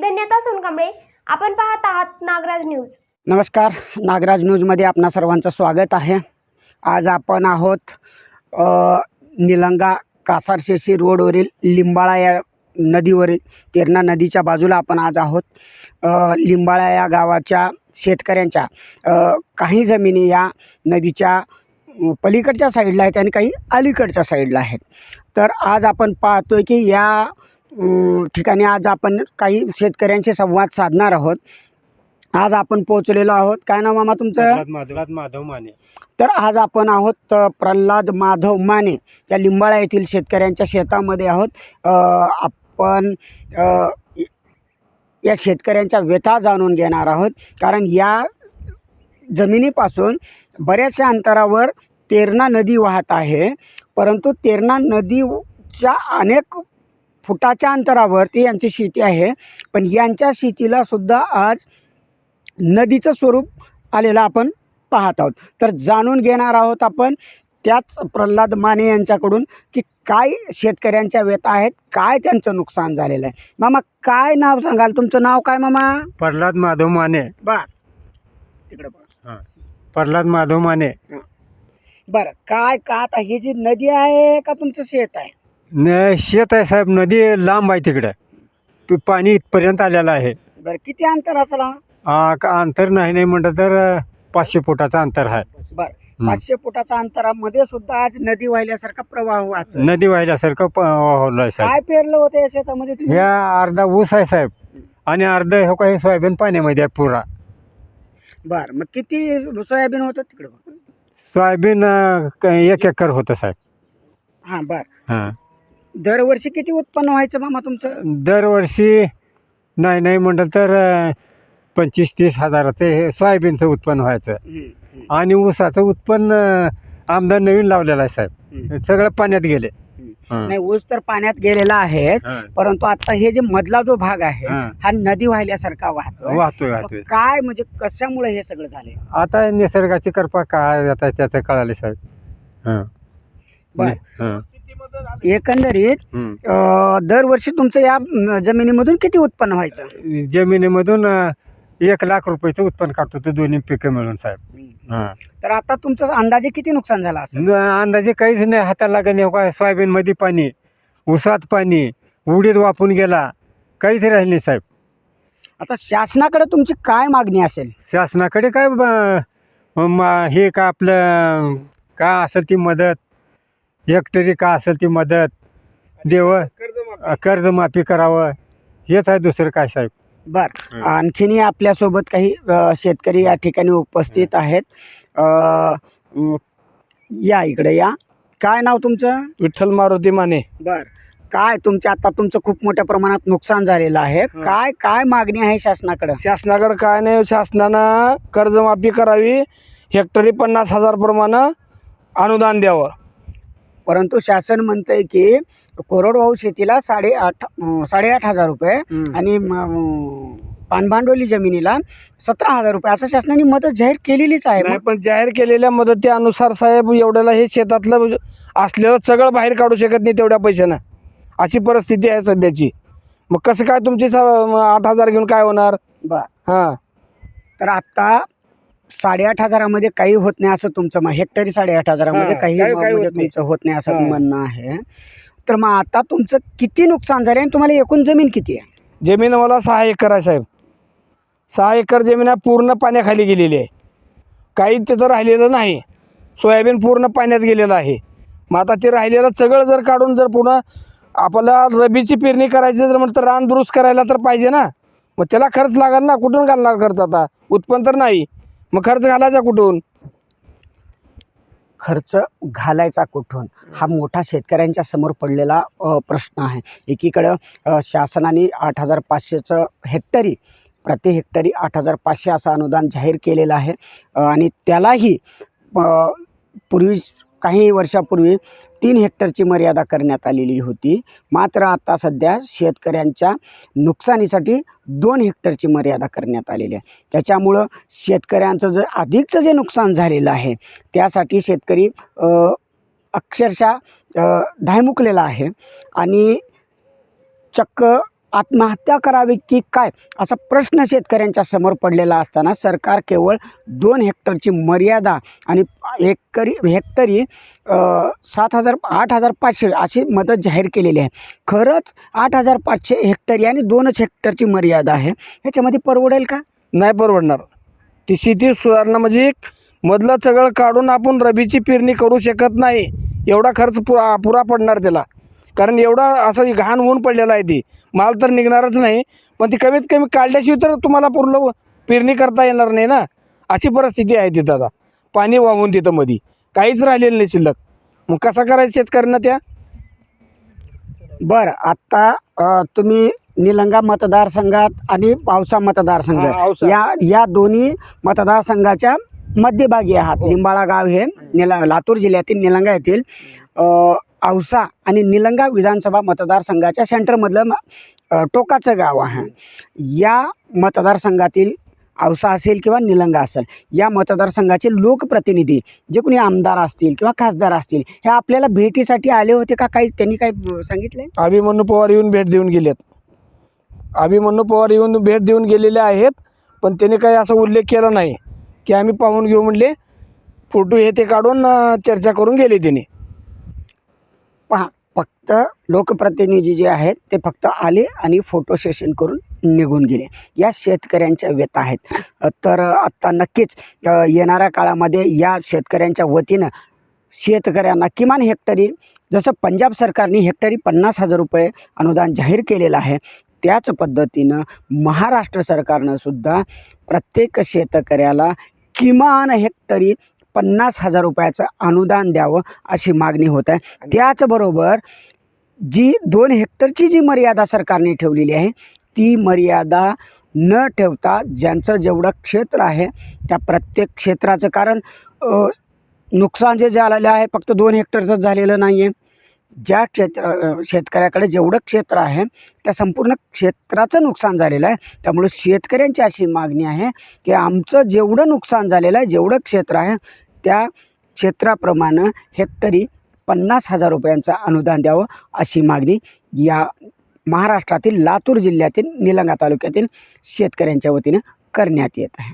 धन्यता सोनकांबळे आपण पाहत आहात नागराज न्यूज. नमस्कार. नागराज न्यूजमध्ये आपणा सर्वांचं स्वागत आहे. आज आपण आहोत निलंगा कासारशेशी रोडवरील लिंबाळा या नदीवरील तेरणा नदीच्या बाजूला आपण आज आहोत. लिंबाळा या गावाच्या शेतकऱ्यांच्या काही जमिनी या नदीच्या पलीकडच्या साईडला आहेत आणि काही अलीकडच्या साईडला आहेत. तर आज आपण पाहतोय की या ठिकाणी आज आपण काही शेतकऱ्यांशी संवाद साधणार आहोत. आज आपण पोहोचलेलो आहोत. काय नाव मामा तुमचं? प्रल्हाद माधव. माधव माने. तर आज आपण आहोत प्रल्हाद माधव माने या लिंबाळा येथील शेतकऱ्यांच्या शेतामध्ये आहोत. आपण या शेतकऱ्यांच्या व्यथा जाणून घेणार आहोत. कारण या जमिनीपासून बऱ्याचशा अंतरावर तेरणा नदी वाहत आहे. परंतु तेरणा नदीच्या अनेक फुटाच्या अंतरावरती यांची शेती आहे. पण यांच्या शेतीला सुद्धा आज नदीचं स्वरूप आलेलं आपण पाहत आहोत. तर जाणून घेणार आहोत आपण त्याच प्रल्हाद माने यांच्याकडून की काय शेतकऱ्यांच्या व्यथा आहेत काय त्यांचं नुकसान झालेलं आहे. मामा काय नाव सांगाल? तुमचं नाव काय मामा? प्रल्हाद माधव माने. बर. तिकडे प्रल्हाद माधव माने. बरं काय का आता ही जी नदी आहे का तुमचं शेत आहे? न शेत आहे साहेब नदी लांब आहे तिकडे. ते पाणी इथपर्यंत आलेलं आहे. बरं किती अंतर असेल आ, का अंतर नाही नाही म्हटलं तर पाचशे फुटाचं अंतर आहे. बरं. पाचशे फुटाच्या अंतरामध्ये सुद्धा आज नदी वाहिल्यासारखा प्रवाह वाहतो नदी वाहिल्यासारखं प- वाहवलं आहे साहेब. काय पेरलं होतं या शेतामध्ये तुम्ही? ह्या अर्धा ऊस आहे साहेब. आणि अर्ध हे काही सोयाबीन पाण्यामध्ये आहे पुरा. बरं मग किती सोयाबीन होतं तिकडे? सोयाबीन अ, क- एक एकर होतं साहेब. हां बरं. हां. दरवर्षी किती उत्पन्न व्हायचं मामा तुमचं दरवर्षी नाही नाही म्हटलं तर अ, पंचवीस तीस हजाराचं हे सोयाबीनचं उत्पन्न व्हायचं आणि ऊसाचं उत्पन्न आमदार नवीन लावलेलं आहे साहेब. सगळं पाण्यात गेले हं. नाही ऊस तर पाण्यात गेलेला आहे हं. परंतु आता हे जे मधला जो भाग आहे हं. हा नदी वाहिल्यासारखा वाहतो वाहतोय वाहतोय काय म्हणजे कशामुळे हे सगळं झाले आता निसर्गाची कृपा काय आता त्याचं कळाले साहेब हं. बर हं. एकंदरीत. अं, दरवर्षी तुमचं या जमिनीमधून किती उत्पन्न व्हायचं? जमिनीमधून अ, एक लाख रुपयाचं उत्पन्न काढतो ते दोन्ही पिकं मिळून साहेब. हं. तर आता तुमचं अंदाजे किती नुकसान झालं असं न- अंदाजे काहीच नाही हाताला लागत काय सोयाबीनमध्ये पाणी ऊसात पाणी उडीद वापून गेला काहीच राहिले नाही साहेब. आता शासनाकडे तुमची काय मागणी असेल? शासनाकडे काय ब- म- हे का आपलं का असेल ती मदत? हेक्टरी का असेल ती मदत देव कर्जमाफी. करावं हेच आहे दुसरं काय साहेब? बर. हं. आणखीनही आपल्यासोबत काही अ, शेतकरी या ठिकाणी उपस्थित आहेत. अ, म, या इकडे या. काय नाव तुमचं? विठ्ठल मारुती माने. बर. काय तुमच्या आता तुमचं खूप मोठ्या प्रमाणात नुकसान झालेलं आहे. हं. काय काय मागणी आहे शासनाकडे? शासनाकडे काय नाही शासनानं कर्जमाफी करावी हेक्टरी पन्नास हजार प्रमाणे अनुदान द्यावं. परंतु शासन म्हणतंय की कोरडवाहू शेतीला साडेआठ साडेआठ हजार रुपये आणि पानभांडवली जमिनीला सतरा हजार रुपये. असं शासनाने मदत जाहीर केलेलीच आहे. नाही पण जाहीर केलेल्या मदतीनुसार साहेब एवढ्याला हे शेतातलं असलेलं सगळं बाहेर काढू शकत नाही तेवढ्या पैशानं. अशी परिस्थिती आहे सध्याची. मग कसं काय तुमची स- आठ हजार घेऊन काय होणार? बर. हां. तर आता साडेआठ हजारामध्ये काही होत नाही असं तुमचं मग हेक्टरी साडेआठ हजारामध्ये हां, काही काही- म- काही म्हणजे होत नाही. तुमचं होत नाही असं हां. म्हणणं आहे. तर मग आता तुमचं किती नुकसान झाले आणि तुम्हाला एकूण जमीन किती आहे? जमीन मला सहा एकर आहे साहेब. सहा एकर जमीन आहे पूर्ण पाण्याखाली गेलेली आहे. काही तिथं राहिलेलं नाही. सोयाबीन पूर्ण पाण्यात गेलेलं आहे. मग आता ते राहिलेलं सगळं जर काढून जर पुन्हा आपल्याला रबीची पेरणी करायची जर म्हटलं तर रान दुरुस्त करायला तर पाहिजे ना. मग त्याला खर्च लागेल ना. कुठून घालणार खर्च आता? उत्पन्न तर नाही. मग खर्च घालायचा कुठून? खर्च घालायचा कुठून? हा मोठा शेतकऱ्यांच्या समोर पडलेला प्रश्न आहे. एकीकडं शासनाने आठ हजार पाचशेचं हेक्टरी प्रति हेक्टरी आठ हजार पाचशे असं अनुदान जाहीर केलेलं आहे. आणि त्यालाही पूर्वी काही वर्षापूर्वी तीन हेक्टरची मर्यादा करण्यात आलेली होती. मात्र आता सध्या शेतकऱ्यांच्या नुकसानीसाठी दोन हेक्टरची मर्यादा करण्यात आलेली आहे. त्याच्यामुळं शेतकऱ्यांचं जे अधिकचं जे नुकसान झालेलं आहे त्यासाठी शेतकरी अक्षरशः धायमुकलेला आहे. आणि चक्क आत्महत्या करावी की काय? असा प्रश्न शेतकऱ्यांच्या समोर पडलेला असताना सरकार केवळ दोन हेक्टरची मर्यादा आणि एकरी हेक्टरी सात हजार आठ हजार पाचशे अशी मदत जाहीर केलेली आहे. खरंच आठ हजार पाचशे हेक्टरी आणि दोनच हेक्टरची मर्यादा आहे. ह्याच्यामध्ये परवडेल का? नाही परवडणार. ती स्थिती सुधारणा म्हणजे एक मधलं सगळं काढून आपण रबीची पेरणी करू शकत नाही. एवढा खर्च पुरा पुरा पडणार त्याला. कारण एवढा असं घाण ऊन पडलेला आहे ती. माल तर निघणारच नाही पण ती कमीत कमी काढल्याशिवाय तर तुम्हाला पूर्ण पेरणी करता येणार नाही ना? अशी परिस्थिती आहे तिथं आता. पाणी वाहून तिथं मधी. काहीच राहिलेलं नाही शिल्लक. मग कसा करायचं शेतकऱ्यांना त्या? बरं आत्ता तुम्ही निलंगा मतदारसंघात आणि पावसा हा, मतदारसंघात. या या दोन्ही मतदारसंघाच्या मध्यभागी आहात. लिंबाळा गाव हे निला लातूर जिल्ह्यातील निलंगा येथील औसा आणि निलंगा विधानसभा मतदारसंघाच्या सेंटरमधलं टोकाचं गाव आहे. या मतदारसंघातील औसा असेल किंवा निलंगा असेल या मतदारसंघाचे लोकप्रतिनिधी जे कोणी आमदार असतील किंवा खासदार असतील हे आपल्याला भेटीसाठी आले होते का? काही त्यांनी काही सांगितले अभिमन्यू पवार येऊन भेट देऊन गेलेत. अभिमन्यू पवार येऊन भेट देऊन गेलेले आहेत पण त्याने काही असा उल्लेख केला नाही की आम्ही पाहून घेऊ म्हणले. फोटो हे ते काढून चर्चा करून गेले त्यांनी. पहा फक्त लोकप्रतिनिधी जे आहेत ते फक्त आले आणि फोटो सेशन करून निघून गेले. या शेतकऱ्यांच्या व्यथा आहेत. तर आत्ता नक्कीच येणाऱ्या काळामध्ये या शेतकऱ्यांच्या वतीनं शेतकऱ्यांना किमान हेक्टरी जसं पंजाब सरकारने हेक्टरी पन्नास हजार रुपये अनुदान जाहीर केलेलं आहे त्याच पद्धतीनं महाराष्ट्र सरकारनं सुद्धा प्रत्येक शेतकऱ्याला किमान हेक्टरी पन्नास हजार रुपयाचं अनुदान द्यावं अशी मागणी होत आहे. त्याचबरोबर जी दोन हेक्टरची जी मर्यादा सरकारने ठेवलेली आहे ती मर्यादा न ठेवता ज्यांचं जेवढं क्षेत्र आहे त्या प्रत्येक क्षेत्राचं कारण नुकसान जे झालेलं आहे फक्त दोन हेक्टरचंच झालेलं नाही आहे ज्या क्षेत्र शेतकऱ्याकडे जेवढं क्षेत्र आहे त्या संपूर्ण क्षेत्राचं नुकसान झालेलं आहे. त्यामुळे शेतकऱ्यांची अशी मागणी आहे की आमचं जेवढं नुकसान झालेलं आहे जेवढं क्षेत्र आहे त्या क्षेत्राप्रमाणे हेक्टरी पन्नास हजार रुपयांचं अनुदान द्यावं अशी मागणी या महाराष्ट्रातील लातूर जिल्ह्यातील निलंगा तालुक्यातील शेतकऱ्यांच्या वतीनं करण्यात येत आहे.